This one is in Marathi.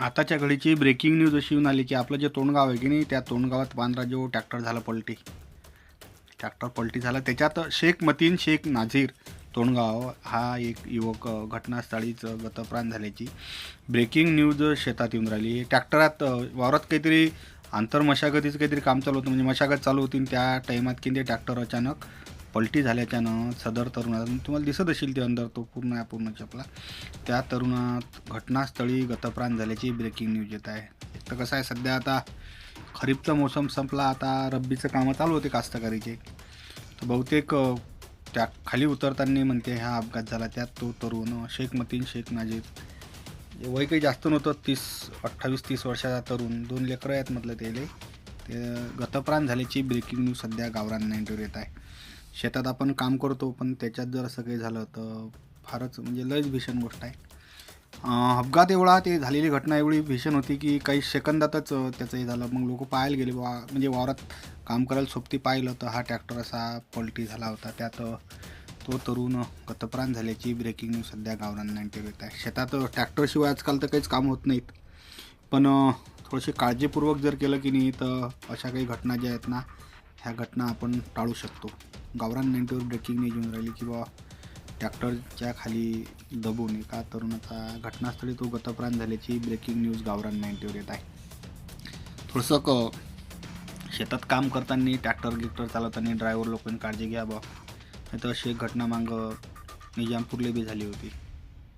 आताच्या घडीची ब्रेकिंग न्यूज अशी येऊन आली की आपलं जे तोंडगाव आहे की नाही त्या तोंडगावात पांढरा जो ट्रॅक्टर झाला पलटी. ट्रॅक्टर पलटी झाला. त्याच्यात शेख मतीन शेख नाझीर तोंडगाव हा एक युवक घटनास्थळीच गतप्राण झाल्याची ब्रेकिंग न्यूज शेतात येऊन राहिली. ट्रॅक्टरात वावरात काहीतरी आंतरमशागतीचं काहीतरी काम चालू होतं. म्हणजे मशागत चालू होती आणि त्या टाईमात की ते ट्रॅक्टर अचानक पलटी झाल्याच्यानं सदर तरुणात तुम्हाला दिसत असेल ते अंदर तो पूर्ण आहे पूर्ण चपला त्या तरुणात घटनास्थळी गतप्राण झाल्याची ब्रेकिंग न्यूज येत आहे. एक तर कसं आहे सध्या आता खरीपचा मोसम संपला आता रब्बीचं कामं चालू होते कास्तकारीचे. तर बहुतेक त्या खाली उतरताना म्हणते हा अपघात झाला. त्यात तो तरुण शेख मतीन शेख नाजीर वय काही जास्त नव्हतं तीस अठ्ठावीस तीस वर्षाचा तरुण. दोन लेकरं आहेत म्हटलं त्याले. ते गतप्राण झाल्याची ब्रेकिंग न्यूज सध्या गावरान नाईन्टीवर येत आहे. शेतात आपण काम करतो पण त्याच्यात जर असं काही झालं तर फारच म्हणजे लयच भीषण गोष्ट आहे. अपघात एवढा ते झालेली घटना एवढी भीषण होती की काही सेकंदातच त्याचं हे झालं. मग लोक पाहायला गेले वा म्हणजे वावरात काम करायला सोबती पाहिलं तर हा ट्रॅक्टर असा पलटी झाला होता. त्यात तो तरुण गतप्राण झाल्याची ब्रेकिंग न्यूज सध्या गावरान नाईन्टीवर येत आहे. शेतात ट्रॅक्टरशिवाय आजकाल तर काहीच काम होत नाहीत. पण थोडीशी काळजीपूर्वक जर केलं की नाही तर अशा काही घटना ज्या आहेत ना ह्या घटना आपण टाळू शकतो. गावरान नाईन्टीवर ब्रेकिंग घेऊन राहिली किंवा ट्रॅक्टरच्या खाली दबून एका तरुणाचा घटनास्थळी तो गतप्राण झाल्याची ब्रेकिंग न्यूज गावरान नाईन्टीवर येत आहे. थोडंसं क शेतात काम करताना ट्रॅक्टर गिक्टर चालवताना ड्रायव्हर लोकांनी काळजी घ्या नाही तर अशी एक घटना मागं निजामपूरले बी झाली होती.